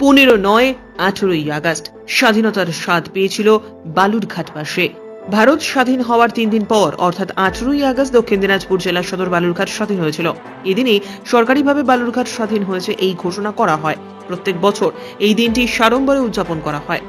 পনেরো নয়, আঠেরোই আগস্ট। স্বাধীনতার স্বাদ পেয়েছিল বালুরঘাট পাশে। ভারত স্বাধীন হওয়ার তিন দিন পর, অর্থাৎ আঠেরোই আগস্ট, দক্ষিণ দিনাজপুর জেলার সদর বালুরঘাট স্বাধীন হয়েছিল। এদিনই সরকারিভাবে বালুরঘাট স্বাধীন হয়েছে এই ঘোষণা করা হয়। প্রত্যেক বছর এই দিনটি সাড়ম্বরে উদযাপন করা হয়।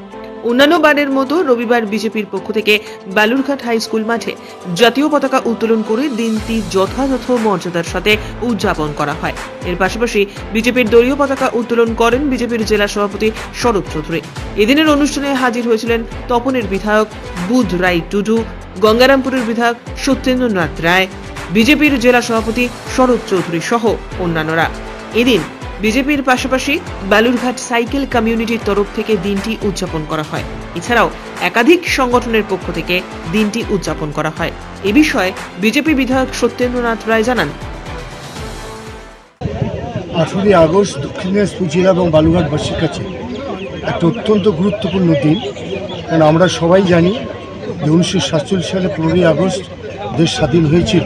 অন্যান্য বারের মতো রবিবার বিজেপির পক্ষ থেকে বালুরঘাট হাই স্কুল মাঠে জাতীয় পতাকা উত্তোলন করে দিনটি যথাযথ মর্যাদার সাথে উদযাপন করা হয়। এর পাশাপাশি বিজেপির দলীয় পতাকা উত্তোলন করেন বিজেপির জেলা সভাপতি শরৎ চৌধুরী। এদিনের অনুষ্ঠানে হাজির হয়েছিলেন তপনের বিধায়ক বুধ রাই টুডু, গঙ্গারামপুরের বিধায়ক সত্যেন্দ্রনাথ রায়, বিজেপির জেলা সভাপতি শরৎ চৌধুরী সহ অন্যান্যরা। এদিন বিজেপির পাশাপাশি বালুরঘাট সাইকেল কমিউনিটির তরফ থেকে দিনটি উদযাপন করা হয়। এছাড়াও একাধিক সংগঠনের পক্ষ থেকে দিনটি উদযাপন করা হয়। এ বিষয়ে বিজেপি বিধায়ক সত্যেন্দ্রনাথ রায় জানান। আঠেরোই আগস্ট দক্ষিণ দিনাজপুর জেলা এবং বালুঘাটবাসীর কাছে একটা অত্যন্ত গুরুত্বপূর্ণ দিন। কারণ আমরা সবাই জানি যে উনিশশো সাতচল্লিশ সালে পনেরোই আগস্ট দেশ স্বাধীন হয়েছিল।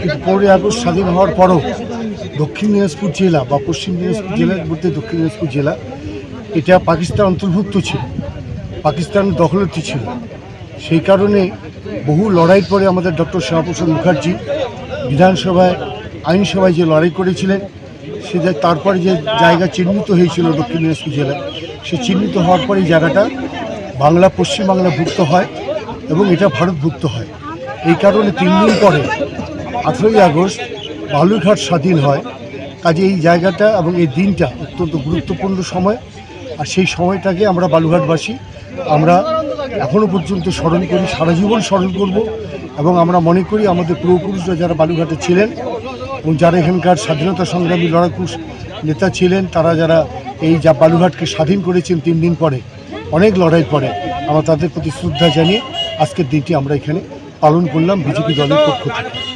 কিন্তু পনেরোই আগস্ট স্বাধীন হওয়ার পরও দক্ষিণ দিনাজপুর জেলা বা পশ্চিম দিনাজপুর জেলার মধ্যে দক্ষিণ দিনাজপুর জেলা, এটা পাকিস্তান অন্তর্ভুক্ত ছিল পাকিস্তান দখলতি ছিল। সেই কারণে বহু লড়াইয়ের পরে আমাদের ডক্টর শ্যামাপ্রসাদ মুখার্জি বিধানসভায়, আইনসভায় যে লড়াই করেছিলেন, সে তারপরে যে জায়গা চিহ্নিত হয়েছিল দক্ষিণ দিনাজপুর জেলায় সে চিহ্নিত হওয়ার পরে জায়গাটা বাংলা, পশ্চিমবাংলা ভুক্ত হয় এবং এটা ভারতভুক্ত হয়। এই কারণে তিন দিন পরে, আঠেরোই আগস্ট বালুরঘাট স্বাধীন হয়। কাজে এই জায়গাটা এবং এই দিনটা অত্যন্ত গুরুত্বপূর্ণ সময়। আর সেই সময়টাকে আমরা বালুঘাটবাসী আমরা এখনও পর্যন্ত স্মরণ করি, সারা জীবন স্মরণ করব এবং আমরা মনে করি আমাদের পূর্বপুরুষরা যারা বালুঘাটে ছিলেন এবং যারা এখানকার স্বাধীনতা সংগ্রামী লড়াকু নেতা ছিলেন, তারা যারা এই যা বালুঘাটকে স্বাধীন করেছেন তিন দিন পরে, অনেক লড়াই পরে, আমরা তাদের প্রতি শ্রদ্ধা জানিয়ে আজকের দিনটি আমরা এখানে পালন করলাম বিজেপি দলের পক্ষ থেকে।